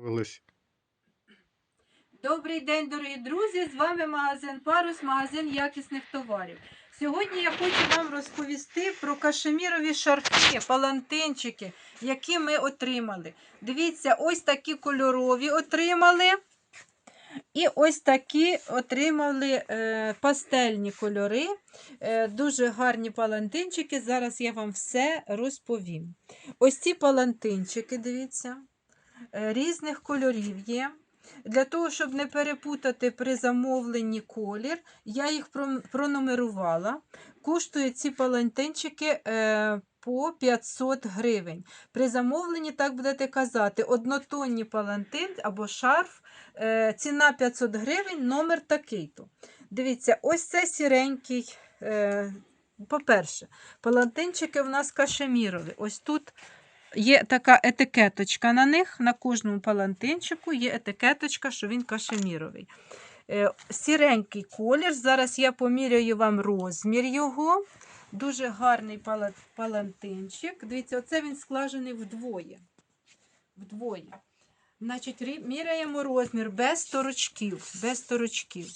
Велись. Добрий день, дорогі друзі! З вами магазин Парус, магазин якісних товарів. Сьогодні я хочу вам розповісти про кашемірові шарфи, палантинчики, які ми отримали. Дивіться, ось такі кольорові отримали. І ось такі отримали е, пастельні кольори. Е, дуже гарні палантинчики. Зараз я вам все розповім. Ось ці палантинчики, дивіться, різних кольорів є. Для того, щоб не перепутати при замовленні колір, я їх пронумерувала. Коштують ці палантинчики е, по 500 гривень. При замовленні, так будете казати, однотонні палантин або шарф, е, ціна 500 гривень, номер такий-то. Дивіться, ось це сіренький. Е, по-перше, палантинчики в нас кашемірові. Ось тут Є така етикеточка на них, на кожному палантинчику є етикеточка, що він кашеміровий. Е, Сіренький колір. Зараз я поміряю вам розмір його. Дуже гарний палантинчик. Дивіться, оце він складений вдвоє. Вдвоє. Значить, міряємо розмір без торочків. Без торочків.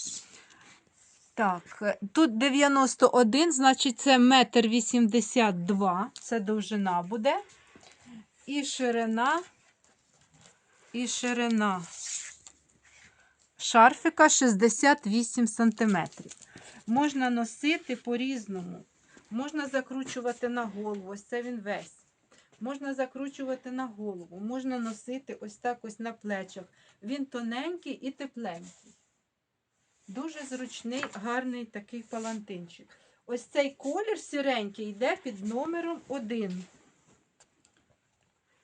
Так, е, тут 91, значить, це метр 82, це довжина буде. І ширина, і ширина шарфика 68 см. Можна носити по-різному. Можна закручувати на голову, ось це він весь. Можна закручувати на голову, можна носити ось так ось на плечах. Він тоненький і тепленький. Дуже зручний, гарний такий палантинчик. Ось цей колір сіренький йде під номером 1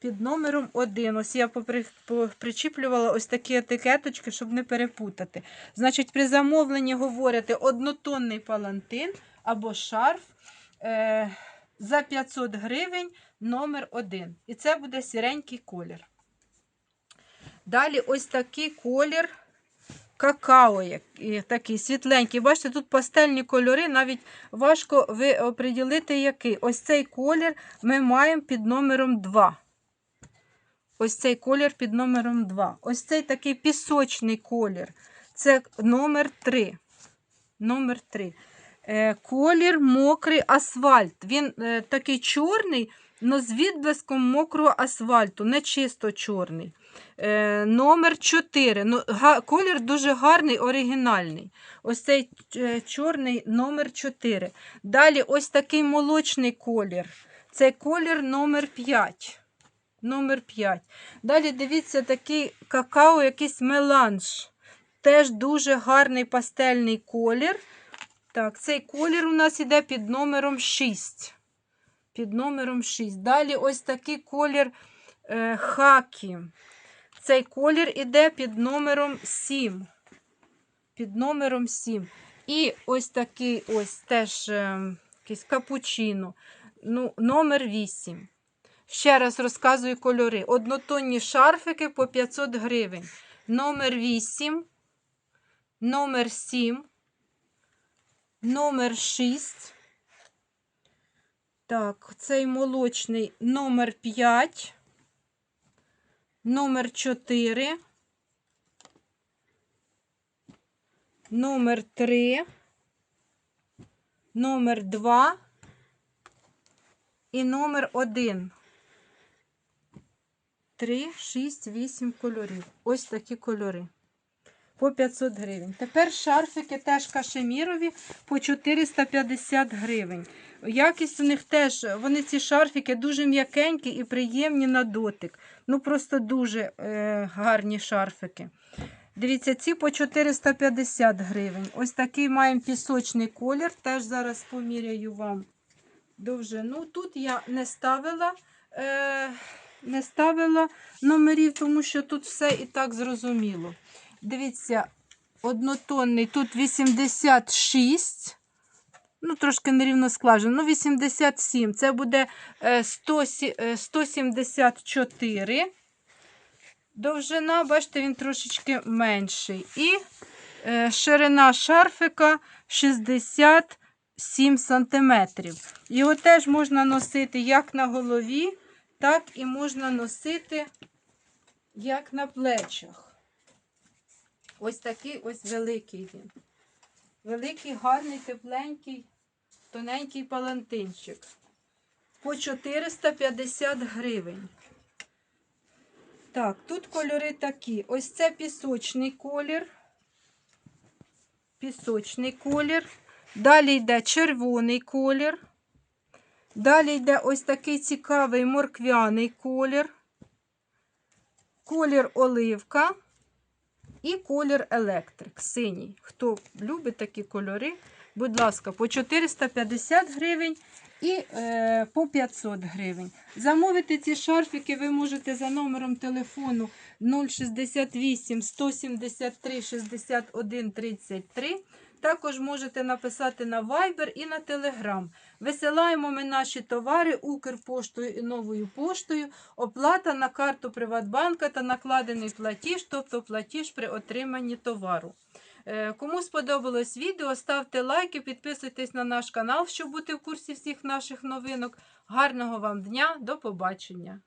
під номером 1. Ось я причіплювала ось такі етикеточки, щоб не перепутати. Значить, при замовленні говорите однотонний палантин або шарф е, за 500 гривень номер 1. І це буде сіренький колір. Далі ось такий колір какао, такий світленький. Бачите, тут пастельні кольори, навіть важко ви оприділити, який. Ось цей колір ми маємо під номером 2. Ось цей колір під номером 2. Ось цей такий пісочний колір. Це номер 3. Номер 3. Е, колір мокрий асфальт. Він е, такий чорний, але з відблиском мокрого асфальту, не чисто чорний. Е, номер 4. Ну, колір дуже гарний, оригінальний. Ось цей чорний номер 4. Далі ось такий молочний колір. Це колір номер 5 номер 5. Далі дивіться такий какао, якийсь меланж. Теж дуже гарний пастельний колір. Так, цей колір у нас йде під номером 6. Під номером 6. Далі ось такий колір е, хакі. Цей колір іде під номером 7. Під номером 7. І ось такий ось теж е, якийсь капучино. Ну, номер 8. Ще раз розказую кольори. Однотонні шарфики по 500 гривень. Номер 8, номер 7, номер 6. Так, цей молочний номер 5, номер 4, номер 3, номер 2 і номер 1. 3, 6, 8 кольорів. Ось такі кольори. По 500 гривень. Тепер шарфики теж кашемірові по 450 гривень. Якість у них теж, вони ці шарфики дуже м'якенькі і приємні на дотик. Ну, просто дуже е, гарні шарфики. Дивіться, ці по 450 гривень. Ось такий маємо пісочний колір. Теж зараз поміряю вам довжину. Тут я не ставила. Е, не ставила номерів, тому що тут все і так зрозуміло. Дивіться, однотонний, тут 86, ну, трошки нерівно складено, ну, 87. Це буде е, 100, е, 174. Довжина, бачите, він трошечки менший. І е, ширина шарфика 67 см. Його теж можна носити як на голові, так і можна носити як на плечах. Ось такий ось великий він. Великий, гарний, тепленький, тоненький палантинчик. По 450 гривень. Так, тут кольори такі. Ось це пісочний колір. Пісочний колір. Далі йде червоний колір. Далі йде ось такий цікавий морквяний колір. Колір оливка і колір електрик, синій. Хто любить такі кольори, будь ласка, по 450 гривень і е, по 500 гривень. Замовити ці шарфики ви можете за номером телефону 068 173 61 33. Також можете написати на Viber і на Telegram. Висилаємо ми наші товари Укрпоштою і новою поштою. Оплата на карту Приватбанка та накладений платіж, тобто платіж при отриманні товару. Е, Кому сподобалось відео, ставте лайки, підписуйтесь на наш канал, щоб бути в курсі всіх наших новинок. Гарного вам дня, до побачення!